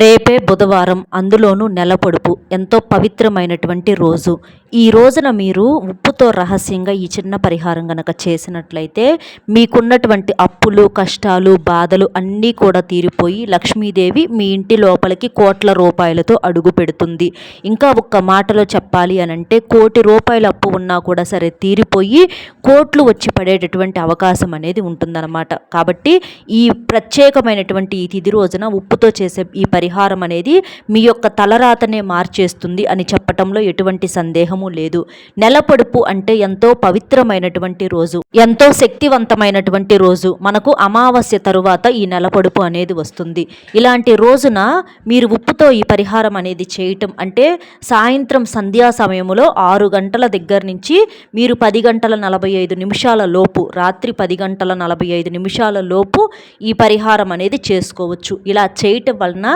రేపే బుధవారం అందులోనూ నెల పొడుపు ఎంతో పవిత్రమైనటువంటి రోజు. ఈ రోజున మీరు ఉప్పుతో రహస్యంగా ఈ చిన్న పరిహారం గనక చేసినట్లయితే మీకున్నటువంటి అప్పులు కష్టాలు బాధలు అన్నీ కూడా తీరిపోయి లక్ష్మీదేవి మీ ఇంటి లోపలికి కోట్ల రూపాయలతో అడుగు పెడుతుంది. ఇంకా ఒక్క మాటలో చెప్పాలి అని అంటే కోటి రూపాయల అప్పు ఉన్నా కూడా సరే తీరిపోయి కోట్లు వచ్చి పడేటటువంటి అవకాశం అనేది ఉంటుందన్నమాట. కాబట్టి ఈ ప్రత్యేకమైనటువంటి ఈ తిది రోజున ఉప్పుతో చేసే ఈ పరిహారం పరిహారం అనేది మీ యొక్క తలరాతనే మార్చేస్తుంది అని చెప్పటంలో ఎటువంటి సందేహము లేదు. నెల పొడుపు అంటే ఎంతో పవిత్రమైనటువంటి రోజు ఎంతో శక్తివంతమైనటువంటి రోజు. మనకు అమావాస్య తరువాత ఈ నెల పొడుపు అనేది వస్తుంది. ఇలాంటి రోజున మీరు ఉప్పుతో ఈ పరిహారం అనేది చేయటం అంటే సాయంత్రం సంధ్యా సమయంలో ఆరు గంటల దగ్గర నుంచి మీరు పది గంటల నలభై ఐదు నిమిషాల లోపు రాత్రి పది గంటల నలభై ఐదు నిమిషాల లోపు ఈ పరిహారం అనేది చేసుకోవచ్చు. ఇలా చేయటం వలన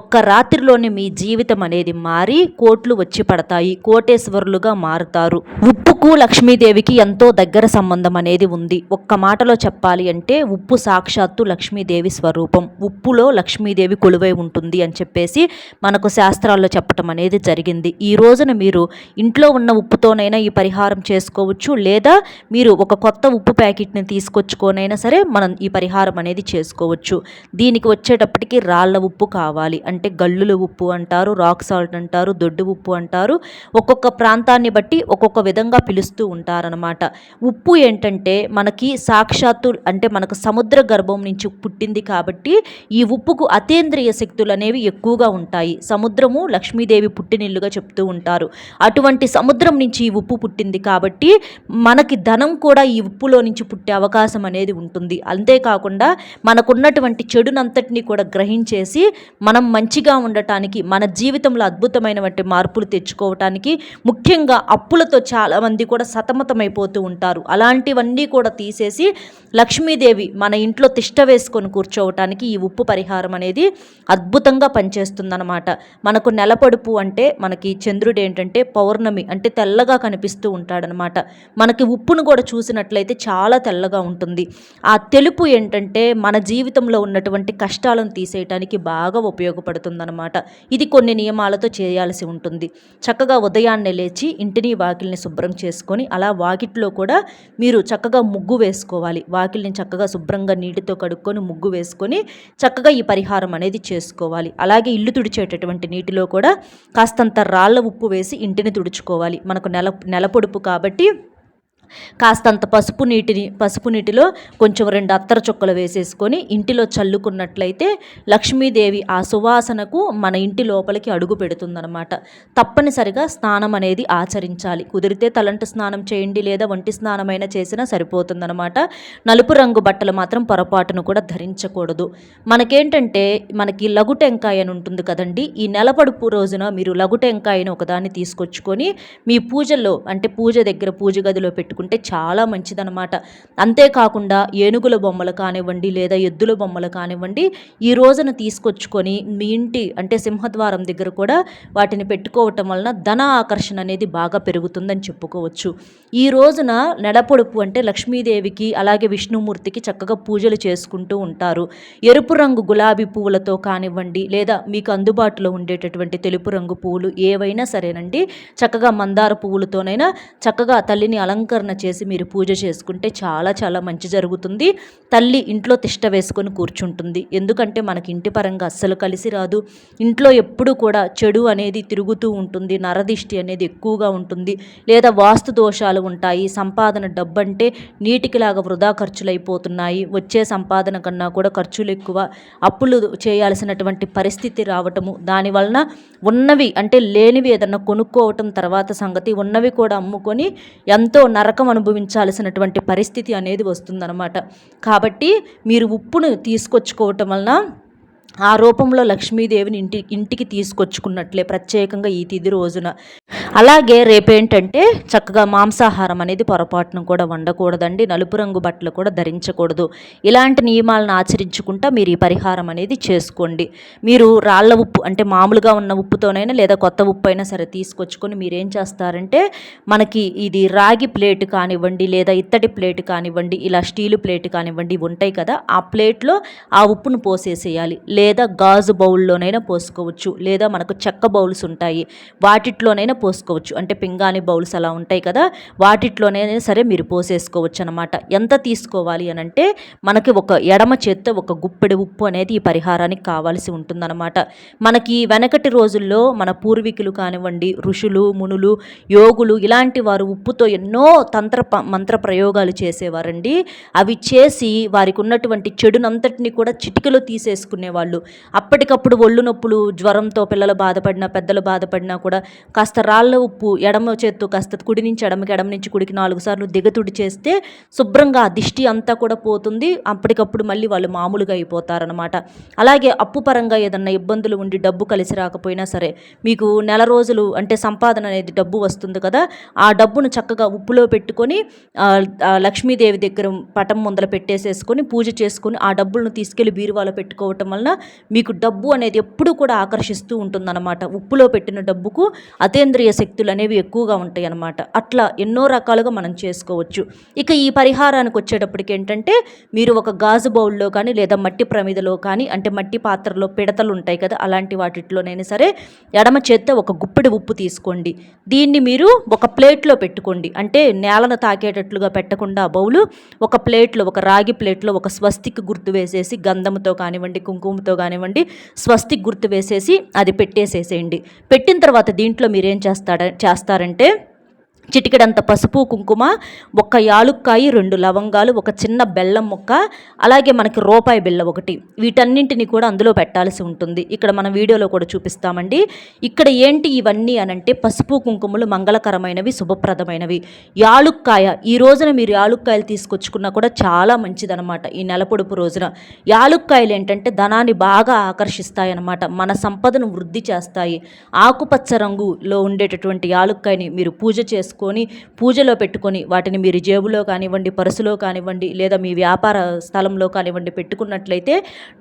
ఒక్క రాత్రిలోనే మీ జీవితం అనేది మారి కోట్లు వచ్చి పడతాయి కోటేశ్వరులుగా మారుతారు. ఉప్పుకు లక్ష్మీదేవికి ఎంతో దగ్గర సంబంధం అనేది ఉంది. ఒక్క మాటలో చెప్పాలి అంటే ఉప్పు సాక్షాత్తు లక్ష్మీదేవి స్వరూపం. ఉప్పులో లక్ష్మీదేవి కొలువై ఉంటుంది అని చెప్పేసి మనకు శాస్త్రాల్లో చెప్పటం అనేది జరిగింది. ఈ రోజున మీరు ఇంట్లో ఉన్న ఉప్పుతోనైనా ఈ పరిహారం చేసుకోవచ్చు లేదా మీరు ఒక కొత్త ఉప్పు ప్యాకెట్ని తీసుకొచ్చుకోనైనా సరే మనం ఈ పరిహారం అనేది చేసుకోవచ్చు. దీనికి వచ్చేటప్పటికి రాళ్ళ ఉప్పు కావాలి. అంటే గల్లుల ఉప్పు అంటారు రాక్ సాల్ట్ అంటారు దొడ్డు ఉప్పు అంటారు. ఒక్కొక్క ప్రాంతాన్ని బట్టి ఒక్కొక్క విధంగా పిలుస్తూ ఉంటారనమాట ఉప్పు ఏంటంటే మనకి సాక్షాత్తు అంటే మనకు సముద్ర గర్భం నుంచి పుట్టింది కాబట్టి ఈ ఉప్పుకు అతేంద్రియ శక్తులు అనేవి ఎక్కువగా ఉంటాయి. సముద్రము లక్ష్మీదేవి పుట్టినిల్లుగా చెప్తూ ఉంటారు. అటువంటి సముద్రం నుంచి ఈ ఉప్పు పుట్టింది కాబట్టి మనకి ధనం కూడా ఈ ఉప్పులో నుంచి పుట్టే అవకాశం అనేది ఉంటుంది. అంతేకాకుండా మనకున్నటువంటి చెడునంతటిని కూడా గ్రహించేసి మన మనం మంచిగా ఉండటానికి మన జీవితంలో అద్భుతమైనటువంటి మార్పులు తెచ్చుకోవటానికి ముఖ్యంగా అప్పులతో చాలామంది కూడా సతమతమైపోతూ ఉంటారు. అలాంటివన్నీ కూడా తీసేసి లక్ష్మీదేవి మన ఇంట్లో తిష్ట వేసుకొని కూర్చోవటానికి ఈ ఉప్పు పరిహారం అనేది అద్భుతంగా పనిచేస్తుందన్నమాట. మనకు నెలపడుపు అంటే మనకి చంద్రుడు ఏంటంటే పౌర్ణమి అంటే తెల్లగా కనిపిస్తూ ఉంటాడనమాట మనకి ఉప్పును కూడా చూసినట్లయితే చాలా తెల్లగా ఉంటుంది. ఆ తెలుపు ఏంటంటే మన జీవితంలో ఉన్నటువంటి కష్టాలను తీసేయటానికి బాగా ఉపయోగపడుతుందన్నమాట. ఇది కొన్ని నియమాలతో చేయాల్సి ఉంటుంది. చక్కగా ఉదయాన్నే లేచి ఇంటిని వాకిల్ని శుభ్రం చేసుకొని అలా వాకిట్లో కూడా మీరు చక్కగా ముగ్గు వేసుకోవాలి. వాకిల్ని చక్కగా శుభ్రంగా నీటితో కడుక్కొని ముగ్గు వేసుకొని చక్కగా ఈ పరిహారం అనేది చేసుకోవాలి. అలాగే ఇల్లు తుడిచేటటువంటి నీటిలో కూడా కాస్తంత రాళ్ళ ఉప్పు వేసి ఇంటిని తుడుచుకోవాలి. మనకు నెల నెల పొడుపు కాబట్టి కాస్తంత పసుపు నీటిని పసుపు నీటిలో కొంచెం రెండు అత్తర చుక్కలు వేసేసుకొని ఇంటిలో చల్లుకున్నట్లయితే లక్ష్మీదేవి ఆ సువాసనకు మన ఇంటి లోపలికి అడుగు పెడుతుందనమాట తప్పనిసరిగా స్నానం అనేది ఆచరించాలి. కుదిరితే తలంటు స్నానం చేయండి లేదా వంటి స్నానమైనా చేసినా సరిపోతుందనమాట నలుపు రంగు బట్టలు మాత్రం పొరపాటును కూడా ధరించకూడదు. మనకేంటంటే మనకి లఘు టెంకాయ అని ఉంటుంది కదండి. ఈ నెలపడుపు రోజున మీరు లఘు టెంకాయను ఒకదాన్ని తీసుకొచ్చుకొని మీ పూజల్లో అంటే పూజ దగ్గర పూజ గదిలో పెట్టుకుని పెట్టుకుంటే చాలా మంచిదనమాట అంతేకాకుండా ఏనుగుల బొమ్మలు కానివ్వండి లేదా ఎద్దుల బొమ్మలు కానివ్వండి ఈ రోజున తీసుకొచ్చుకొని మీ ఇంటి అంటే సింహద్వారం దగ్గర కూడా వాటిని పెట్టుకోవటం వలన ధన ఆకర్షణ అనేది బాగా పెరుగుతుందని చెప్పుకోవచ్చు. ఈ రోజున నెడపొడుపు అంటే లక్ష్మీదేవికి అలాగే విష్ణుమూర్తికి చక్కగా పూజలు చేసుకుంటూ ఉంటారు. ఎరుపు రంగు గులాబీ పువ్వులతో కానివ్వండి లేదా మీకు అందుబాటులో ఉండేటటువంటి తెలుపు రంగు పువ్వులు ఏవైనా సరేనండి చక్కగా మందార పువ్వులతోనైనా చక్కగా తల్లిని అలంకరణ చేసి మీరు పూజ చేసుకుంటే చాలా చాలా మంచి జరుగుతుంది. తల్లి ఇంట్లో తిష్ట వేసుకొని కూర్చుంటుంది. ఎందుకంటే మనకి ఇంటి పరంగా అస్సలు కలిసి రాదు. ఇంట్లో ఎప్పుడు కూడా చెడు అనేది తిరుగుతూ ఉంటుంది. నరదిష్టి అనేది ఎక్కువగా ఉంటుంది. లేదా వాస్తు దోషాలు ఉంటాయి. సంపాదన డబ్బంటే నీటికిలాగా వృధా ఖర్చులు అయిపోతున్నాయి వచ్చే సంపాదన కన్నా కూడా ఖర్చులు ఎక్కువ. అప్పులు చేయాల్సినటువంటి పరిస్థితి రావటము. దానివలన ఉన్నవి అంటే లేనివి ఏదన్నా కొనుక్కోవటం తర్వాత సంగతి ఉన్నవి కూడా అమ్ముకొని ఎంతో నర నరకం అనుభవించాల్సినటువంటి పరిస్థితి అనేది వస్తుందన్నమాట. కాబట్టి మీరు ఉప్పును తీసుకొచ్చుకోవటం వలన ఆ రూపంలో లక్ష్మీదేవిని ఇంటి ఇంటికి తీసుకొచ్చుకున్నట్లే ప్రత్యేకంగా ఈ తిది రోజున. అలాగే రేపేంటంటే చక్కగా మాంసాహారం అనేది పొరపాటును కూడా వండకూడదండి. నలుపు రంగు బట్టలు కూడా ధరించకూడదు. ఇలాంటి నియమాలను ఆచరించుకుంటా మీరు ఈ పరిహారం అనేది చేసుకోండి. మీరు రాళ్ళ ఉప్పు అంటే మామూలుగా ఉన్న ఉప్పుతోనైనా లేదా కొత్త ఉప్పు అయినా సరే తీసుకొచ్చుకొని మీరు ఏం చేస్తారంటే మనకి ఇది రాగి ప్లేట్ కానివ్వండి లేదా ఇత్తడి ప్లేట్ కానివ్వండి ఇలా స్టీలు ప్లేట్ కానివ్వండి ఉంటాయి కదా ఆ ప్లేట్లో ఆ ఉప్పును పోసేసేయాలి. లేదా గాజు బౌల్లోనైనా పోసుకోవచ్చు లేదా మనకు చెక్క బౌల్స్ ఉంటాయి వాటిట్లోనైనా పోసుకోవచ్చు. అంటే పింగాణి బౌల్స్ అలా ఉంటాయి కదా వాటిట్లోనైనా సరే మీరు పోసేసుకోవచ్చు అనమాట ఎంత తీసుకోవాలి అని అంటే మనకి ఒక ఎడమ చేత్తో ఒక గుప్పెడు ఉప్పు అనేది ఈ పరిహారానికి కావాల్సి ఉంటుందన్నమాట మనకి వెనకటి రోజుల్లో మన పూర్వీకులు కానివ్వండి ఋషులు మునులు యోగులు ఇలాంటి వారు ఉప్పుతో ఎన్నో తంత్ర మంత్ర ప్రయోగాలు చేసేవారండి. అవి చేసి వారికి ఉన్నటువంటి చెడునంతటిని కూడా చిటికలో తీసేసుకునేవాళ్ళు అప్పటికప్పుడు ఒళ్ళు నొప్పులు జ్వరంతో పిల్లలు బాధపడినా పెద్దలు బాధపడినా కూడా కాస్త రాళ్ళ ఉప్పు ఎడమ చేత్తు కాస్త కుడి నుంచి ఎడమకి ఎడమ నుంచి కుడికి నాలుగు సార్లు దిగతుడి చేస్తే శుభ్రంగా ఆ దిష్టి అంతా కూడా పోతుంది. అప్పటికప్పుడు మళ్ళీ వాళ్ళు మామూలుగా అయిపోతారనమాట అలాగే అప్పు పరంగా ఏదన్నా ఇబ్బందులు ఉండి డబ్బు కలిసి రాకపోయినా సరే మీకు నెల రోజులు అంటే సంపాదన అనేది డబ్బు వస్తుంది కదా ఆ డబ్బును చక్కగా ఉప్పులో పెట్టుకొని లక్ష్మీదేవి దగ్గర పటం ముందర పెట్టేసేసుకొని పూజ చేసుకొని ఆ డబ్బులను తీసుకెళ్ళి బీరువాలో పెట్టుకోవటం వలన మీకు డబ్బు అనేది ఎప్పుడూ కూడా ఆకర్షిస్తూ ఉంటుందన్నమాట. ఉప్పులో పెట్టిన డబ్బుకు అతేంద్రియ శక్తులు అనేవి ఎక్కువగా ఉంటాయి అన్నమాట అట్లా ఎన్నో రకాలుగా మనం చేసుకోవచ్చు. ఇక ఈ పరిహారానికి వచ్చేటప్పటికి ఏంటంటే మీరు ఒక గాజు బౌల్లో కానీ లేదా మట్టి ప్రమిదలో కానీ అంటే మట్టి పాత్రలో పిడతలు ఉంటాయి కదా అలాంటి వాటిలోనైనా సరే ఎడమ చేత్తో ఒక గుప్పెడు ఉప్పు తీసుకోండి. దీన్ని మీరు ఒక ప్లేట్లో పెట్టుకోండి. అంటే నేలను తాకేటట్లుగా పెట్టకుండా బౌలు ఒక ప్లేట్లో ఒక రాగి ప్లేట్లో ఒక స్వస్తికి గుర్తు వేసేసి గంధంతో కానివ్వండి కుంకుమ కుంకుమతో కానివ్వండి స్వస్తిక్ గుర్తు వేసేసి అది పెట్టేసేసేయండి. పెట్టిన తర్వాత దీంట్లో మీరేం చేస్తాడ చేస్తారంటే చిటికెడంత పసుపు కుంకుమ ఒక యాలుక్కాయి రెండు లవంగాలు ఒక చిన్న బెల్లం ముక్క అలాగే మనకి రూపాయి బిళ్ళ ఒకటి. వీటన్నింటిని కూడా అందులో పెట్టాల్సి ఉంటుంది. ఇక్కడ మనం వీడియోలో కూడా చూపిస్తామండి. ఇక్కడ ఏంటి ఇవన్నీ అనంటే పసుపు కుంకుమలు మంగళకరమైనవి శుభప్రదమైనవి. యాలుక్కాయ ఈ రోజున మీరు యాలుక్కాయలు తీసుకొచ్చుకున్నా కూడా చాలా మంచిదనమాట ఈ నెలపొడుపు రోజున. యాలుక్కాయలు ఏంటంటే ధనాన్ని బాగా ఆకర్షిస్తాయి అనమాట మన సంపదను వృద్ధి చేస్తాయి. ఆకుపచ్చ రంగులో ఉండేటటువంటి యాలుక్కాయని మీరు పూజ చేసుకు చేసుకొని పూజలో పెట్టుకొని వాటిని మీరు జేబులో కానివ్వండి పర్సులో కానివ్వండి లేదా మీ వ్యాపార స్థలంలో కానివ్వండి పెట్టుకున్నట్లయితే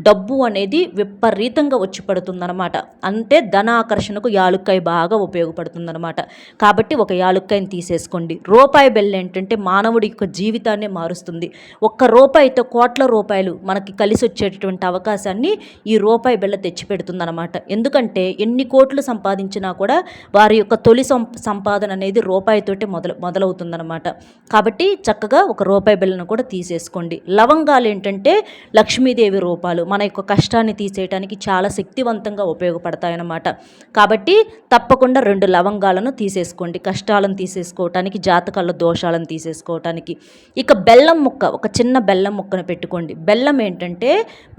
డబ్బు అనేది విపరీతంగా వచ్చి పడుతుందన్నమాట. అంటే ధన ఆకర్షణకు యాలుక్కాయ బాగా ఉపయోగపడుతుందన్నమాట. కాబట్టి ఒక యాలుక్కాయని తీసేసుకోండి. రూపాయి బెల్ల ఏంటంటే మానవుడి యొక్క జీవితాన్ని మారుస్తుంది. ఒక్క రూపాయితో కోట్ల రూపాయలు మనకి కలిసి వచ్చేటటువంటి అవకాశాన్ని ఈ రూపాయి బెల్ల తెచ్చిపెడుతుందన్నమాట ఎందుకంటే ఎన్ని కోట్లు సంపాదించినా కూడా వారి యొక్క తొలి సంపాదన అనేది రూపాయి రూపాయితోటి మొదలు మొదలవుతుందనమాట కాబట్టి చక్కగా ఒక రూపాయి బిళ్ళను కూడా తీసేసుకోండి. లవంగాలు ఏంటంటే లక్ష్మీదేవి రూపాలు. మన యొక్క కష్టాన్ని తీసేయడానికి చాలా శక్తివంతంగా ఉపయోగపడతాయన్నమాట. కాబట్టి తప్పకుండా రెండు లవంగాలను తీసేసుకోండి. కష్టాలను తీసేసుకోవటానికి జాతకాల దోషాలను తీసేసుకోవటానికి. ఇక బెల్లం ముక్క ఒక చిన్న బెల్లం ముక్కను పెట్టుకోండి. బెల్లం ఏంటంటే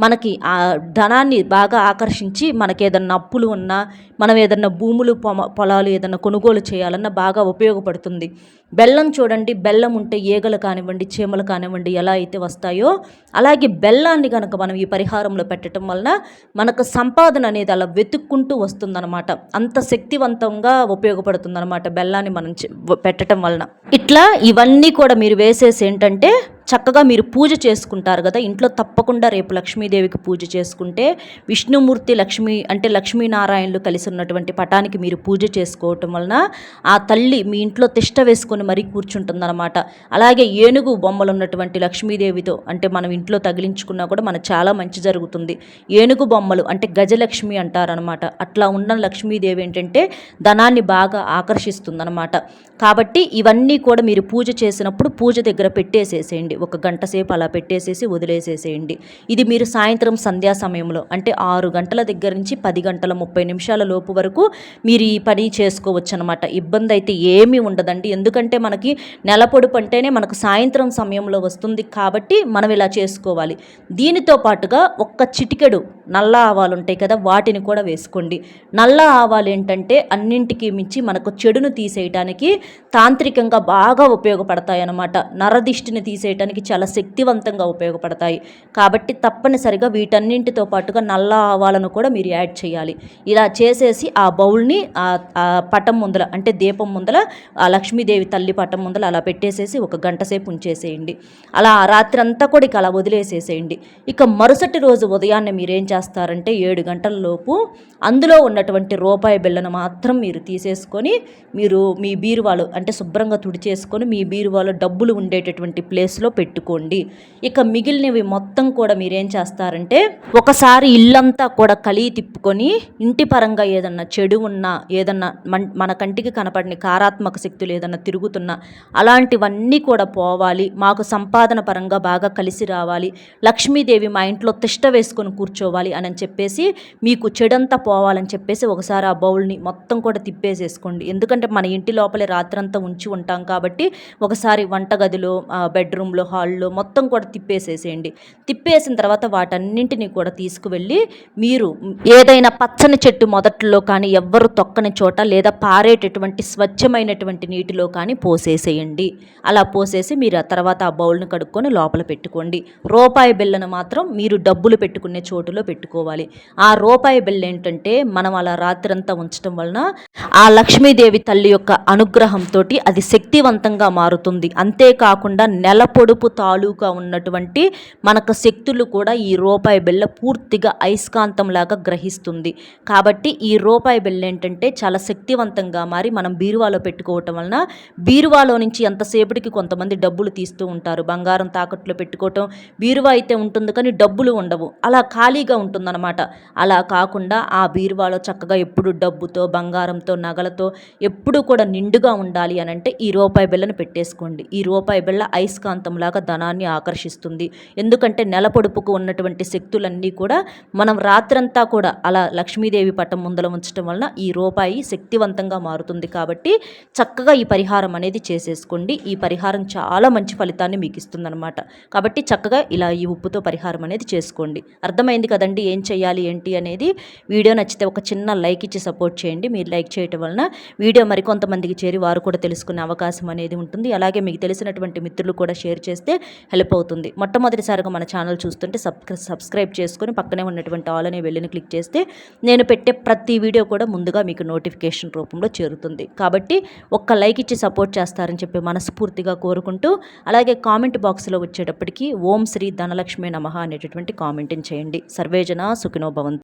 మనకి ఆ ధనాన్ని బాగా ఆకర్షించి మనకి ఏదన్నా అప్పులు ఉన్నా మనం ఏదన్నా భూములు పొలాలు ఏదన్నా కొనుగోలు చేయాలన్నా బాగా ఉపయోగపడుతుంది ఉపయోగపడుతుంది బెల్లం చూడండి బెల్లం ఉంటే ఈగలు కానివ్వండి చీమలు కానివ్వండి ఎలా అయితే వస్తాయో అలాగే బెల్లాన్ని కనుక మనం ఈ పరిహారంలో పెట్టడం వలన మనకు సంపాదన అనేది అలా వెతుక్కుంటూ వస్తుందన్నమాట. అంత శక్తివంతంగా ఉపయోగపడుతుందన్నమాట బెల్లాన్ని మనం పెట్టడం వలన. ఇట్లా ఇవన్నీ కూడా మీరు వేసేసి ఏంటంటే చక్కగా మీరు పూజ చేసుకుంటారు కదా. ఇంట్లో తప్పకుండా రేపు లక్ష్మీదేవికి పూజ చేసుకుంటే విష్ణుమూర్తి లక్ష్మీ అంటే లక్ష్మీనారాయణలు కలిసి ఉన్నటువంటి పటానికి మీరు పూజ చేసుకోవటం వలన ఆ తల్లి మీ ఇంట్లో తిష్ట వేసుకొని మరీ కూర్చుంటుందన్నమాట. అలాగే ఏనుగు బొమ్మలు ఉన్నటువంటి లక్ష్మీదేవితో అంటే మనం ఇంట్లో తగిలించుకున్నా కూడా మనకు చాలా మంచి జరుగుతుంది. ఏనుగు బొమ్మలు అంటే గజలక్ష్మి అంటారనమాట అట్లా ఉన్న లక్ష్మీదేవి ఏంటంటే ధనాన్ని బాగా ఆకర్షిస్తుందన్నమాట. కాబట్టి ఇవన్నీ కూడా మీరు పూజ చేసినప్పుడు పూజ దగ్గర పెట్టేసేసేయండి. ఒక గంట సేపు అలా పెట్టేసేసి వదిలేసేసేయండి. ఇది మీరు సాయంత్రం సంధ్యా సమయంలో అంటే ఆరు గంటల దగ్గర నుంచి పది గంటల ముప్పై నిమిషాల లోపు వరకు మీరు ఈ పని చేసుకోవచ్చు అనమాట ఇబ్బంది అయితే ఏమీ ఉండదండి. ఎందుకంటే మనకి నెల పొడుపు అంటేనే మనకు సాయంత్రం సమయంలో వస్తుంది కాబట్టి మనం ఇలా చేసుకోవాలి. దీనితో పాటుగా ఒక్క చిటికెడు నల్ల ఆవాలు ఉంటాయి కదా వాటిని కూడా వేసుకోండి. నల్ల ఆవాలు ఏంటంటే అన్నింటికి మించి మనకు చెడును తీసేయటానికి తాంత్రికంగా బాగా ఉపయోగపడతాయి అన్నమాట నరదిష్టిని తీసేయటానికి చేయడానికి చాలా శక్తివంతంగా ఉపయోగపడతాయి. కాబట్టి తప్పనిసరిగా వీటన్నింటితో పాటుగా నల్ల ఆవాలను కూడా మీరు యాడ్ చేయాలి. ఇలా చేసేసి ఆ బౌల్ని ఆ పటం ముందల అంటే దీపం ముందల ఆ లక్ష్మీదేవి తల్లి పటం ముందల అలా పెట్టేసేసి ఒక గంట సేపు ఉంచేసేయండి. అలా రాత్రి అంతా కూడా ఇక అలా వదిలేసేసేయండి. ఇక మరుసటి రోజు ఉదయాన్నే మీరేం చేస్తారంటే ఏడు గంటల లోపు అందులో ఉన్నటువంటి రూపాయి బిళ్ళను మాత్రం మీరు తీసేసుకొని మీరు మీ బీరువాలు అంటే శుభ్రంగా తుడిచేసుకొని మీ బీరువాలో డబ్బులు ఉండేటటువంటి ప్లేస్లో పెట్టుకోండి. ఇక మిగిలినవి మొత్తం కూడా మీరేం చేస్తారంటే ఒకసారి ఇల్లంతా కూడా కలిగి తిప్పుకొని ఇంటి పరంగా ఏదన్నా చెడు ఉన్నా ఏదన్నా మన మన కంటికి కనపడిన కారాత్మక శక్తులు ఏదన్నా తిరుగుతున్నా అలాంటివన్నీ కూడా పోవాలి. మాకు సంపాదన పరంగా బాగా కలిసి రావాలి. లక్ష్మీదేవి మా ఇంట్లో తిష్ట వేసుకొని కూర్చోవాలి అని చెప్పేసి మీకు చెడంతా పోవాలని చెప్పేసి ఒకసారి ఆ బౌల్ని మొత్తం కూడా తిప్పేసేసుకోండి. ఎందుకంటే మన ఇంటి లోపలే రాత్రంతా ఉంచి ఉంటాం కాబట్టి ఒకసారి వంటగదిలో బెడ్రూమ్లో హాల్లో మొత్తం కూడా తిప్పేసేసేయండి. తిప్పేసిన తర్వాత వాటన్నింటినీ కూడా తీసుకువెళ్ళి మీరు ఏదైనా పచ్చని చెట్టు మొదట్లో కానీ ఎవ్వరు తొక్కని చోట లేదా పారేటటువంటి స్వచ్ఛమైనటువంటి నీటిలో కానీ పోసేసేయండి. అలా పోసేసి మీరు ఆ తర్వాత ఆ బౌల్ని కడుక్కొని లోపల పెట్టుకోండి. రూపాయి బిళ్ళను మాత్రం మీరు డబ్బులు పెట్టుకునే చోటులో పెట్టుకోవాలి. ఆ రూపాయి బిళ్ళ ఏంటంటే మనం అలా రాత్రంతా ఉంచడం వలన ఆ లక్ష్మీదేవి తల్లి యొక్క అనుగ్రహంతో అది శక్తివంతంగా మారుతుంది. అంతేకాకుండా నెల పొడుపు తాలూకా ఉన్నటువంటి మనకు శక్తులు కూడా ఈ రూపాయి బిళ్ళ పూర్తిగా అయస్కాంతంలాగా గ్రహిస్తుంది. కాబట్టి ఈ రూపాయి బిళ్ళ ఏంటంటే చాలా శక్తివంతంగా మారి మనం బీరువాలో పెట్టుకోవటం వలన బీరువాలో నుంచి ఎంతసేపటికి కొంతమంది డబ్బులు తీస్తూ ఉంటారు. బంగారం తాకట్లో పెట్టుకోవటం బీరువా అయితే ఉంటుంది కానీ డబ్బులు ఉండవు. అలా ఖాళీగా ఉంటుందన్నమాట. అలా కాకుండా ఆ బీరువాలో చక్కగా ఎప్పుడు డబ్బుతో బంగారంతో నగలతో ఎప్పుడు కూడా నిండుగా ఉండాలి అని అంటే ఈ రూపాయి బిళ్ళను పెట్టేసుకోండి. ఈ రూపాయి బిళ్ళ లాగా ధనాన్ని ఆకర్షిస్తుంది. ఎందుకంటే నెల పొడుపుకు ఉన్నటువంటి శక్తులన్నీ కూడా మనం రాత్రంతా కూడా అలా లక్ష్మీదేవి పట్టం ముందల ఉంచడం వలన ఈ రూపాయి శక్తివంతంగా మారుతుంది కాబట్టి చక్కగా ఈ పరిహారం అనేది చేసేసుకోండి. ఈ పరిహారం చాలా మంచి ఫలితాన్ని మీకు ఇస్తుందన్నమాట. కాబట్టి చక్కగా ఇలా ఈ ఉప్పుతో పరిహారం అనేది చేసుకోండి. అర్థమైంది కదండి ఏం చేయాలి ఏంటి అనేది? వీడియో నచ్చితే ఒక చిన్న లైక్ ఇచ్చి సపోర్ట్ చేయండి. మీరు లైక్ చేయటం వలన వీడియో మరికొంతమందికి చేరి వారు కూడా తెలుసుకునే అవకాశం అనేది ఉంటుంది. అలాగే మీకు తెలిసినటువంటి మిత్రులు కూడా షేర్ చేస్తే హెల్ప్ అవుతుంది. మొట్టమొదటిసారిగా మన ఛానల్ చూస్తుంటే సబ్స్క్రైబ్ చేసుకొని పక్కనే ఉన్నటువంటి ఆల్ అనే వెళ్ళిని క్లిక్ చేస్తే నేను పెట్టే ప్రతి వీడియో కూడా ముందుగా మీకు నోటిఫికేషన్ రూపంలో చేరుతుంది. కాబట్టి ఒక్క లైక్ ఇచ్చి సపోర్ట్ చేస్తారని చెప్పి మనస్ఫూర్తిగా కోరుకుంటూ అలాగే కామెంట్ బాక్స్లో వచ్చేటప్పటికి ఓం శ్రీ ధనలక్ష్మి నమ అనేటటువంటి కామెంట్ని చేయండి. సర్వేజన సుఖినో భవంతు.